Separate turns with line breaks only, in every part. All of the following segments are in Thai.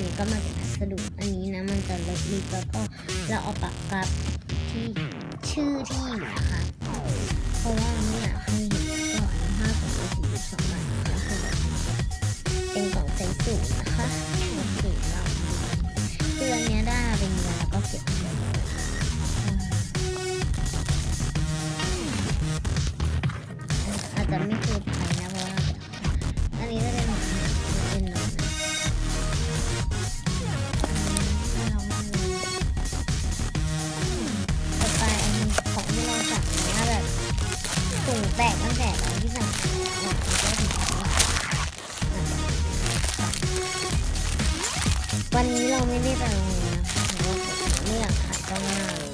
นนี้ก็มาจากพัสดุอันนี้นะมันจะลบลิดแล้วก็เราเอาปากกาที่ชื่อที่อยู่นะคะเพราะว่าไม่อยาก แตกตั้งแต่ตอนที่สั่งแล้วอะมันก็ถึงวันนี้เราไม่ได้ไปโรงเรียนนะเพราะว่าไม่อยากถ่ายกล้องหน้าเลย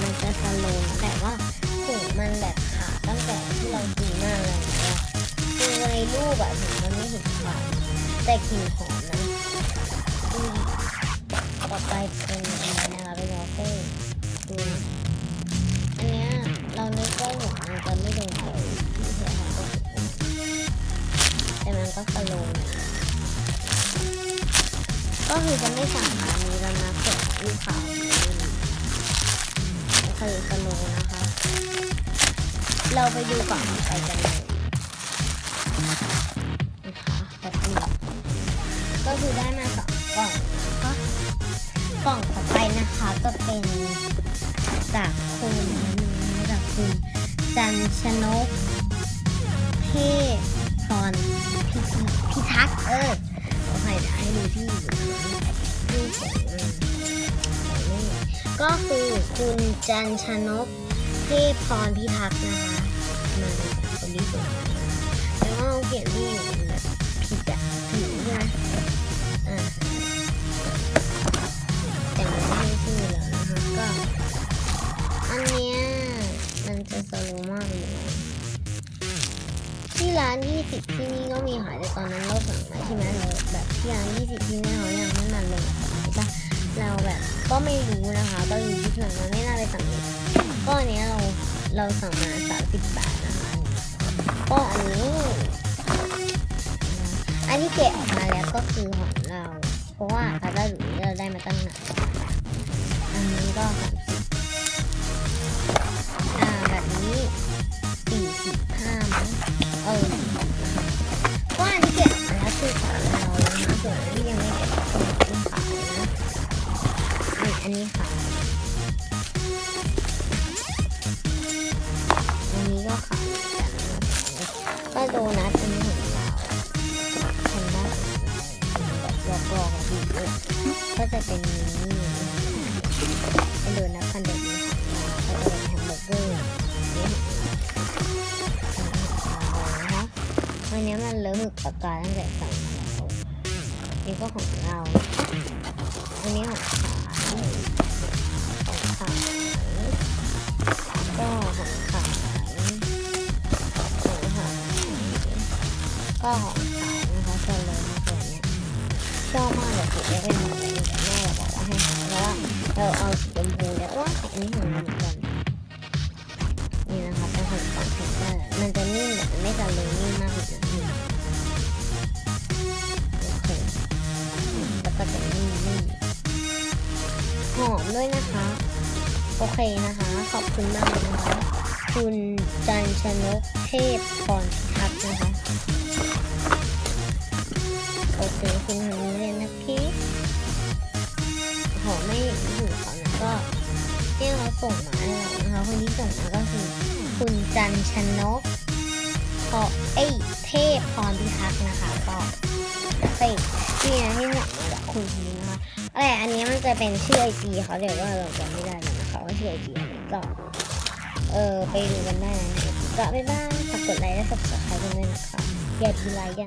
มันจะสโลว์นแต่ว่าถุงมันแบบขาดตั้งแต่ที่เราซื้อมาเลยอะคือในรูปอะถุงมันไม่เห็นขาดแต่กลิ่นหอมนะต่อไปเป็นอันนี้นะคะเป็นวอฟเฟิล จะไม่โดนเลยที่เสียหายก็คือแต่มันก็สโลว์ก็คือจะไม่สั่งร้านนี้แล้วนะเผื่อลูกค้าไม่คือสโลว์นะคะ เราไปดูกล่องต่อไปกันเลยนะคะแบบนี้ก็คือได้มาสองกล่องนะคะกล่องต่อไปนะคะก็เป็นจากคุณนะจากคุณ จันชนก เทพพรพิพิพิทักษ์เออขอใคเดี๋ยวให้ดูที่อยู่ที่ผมนี่ก็คือคุณจันชนก เทพพรพิทักษ์นะคะมาคนที่ส่งม ร้าน20ที่นี่ก็มีขายแต่ตอนนั้นเราสั่งมาใช่ไหมเราแบบที่ร้าน20ที่นี่เขายังไม่มาลงของใช่ปะเราแบบก็ไม่รู้นะคะก็เลยคิดหนังมันไม่น่าไปสั่งเลยก็อันนี้เราเราสั่งมา30บาทนะคะก็อันนี้อันที่เกะออกมาแล้วก็คือของเรา เพราะว่าคาตาหลุยเราได้มาตั้งนานอันนี้ก็สาม อันอันนี้ขายอันนี้ก็ขายเหมือนกันนะก็โดนัทอันนี้ของเราแพนด้าแบบรอบๆดีเลยก็จะเป็นมินี่เป็นโดนัทพันเดอร์นี้ของเราก็จะเป็นแฮมเบอร์เกอร์นี่ของเรานะคะวันนี้มันเลอะหมึกปากกาตั้งแต่สั่งแล้วนี่ก็ของเราอันนี้ของขายของขาย ก็ของขายของขายก็ของขายนะคะเจอเลยนะตัวเนี้ยชอบมากเลยสีเล็กเป็นหมดเลยแต่แม่เราบอกว่าให้หาเพราะว่าเราเอาสีชมพูแล้วว่าอันนี้ของเราเหมือนกันนี่นะคะเป็นของของแพนด้ามันจะนิ่มแต่ไม่จะเลยนิ่มมากเลยนะนี่โอเคแล้วก็จะนิ่มๆ หอมด้วยนะคะ โอเคนะคะ ขอบคุณมากเลยนะคะ คุณจันชนกเทพพรพิทักษ์นะคะ โอเค คุณทำนี้เลยนะพี่หอมไม่อยู่เขานะก็ที่เขาส่งมาให้เรานะคะคนที่ส่งมาก็คือ คุณจันชนกพอเอ้ยเทพพรพิทักษ์นะคะ ก็ไปที่นะที่หนักมาจากคุณ อะไรอันนี้มันจะเป็นชื่อไอจีเขาเดี๋ยวว่าเราจำไม่ได้นะคะว่าชื่อไอจีก็เออไปดูกันได้นะก็บ๊ายบายฝากกดไลค์และ subscribe กันด้วยนะคะอย่าทีไลค์กัน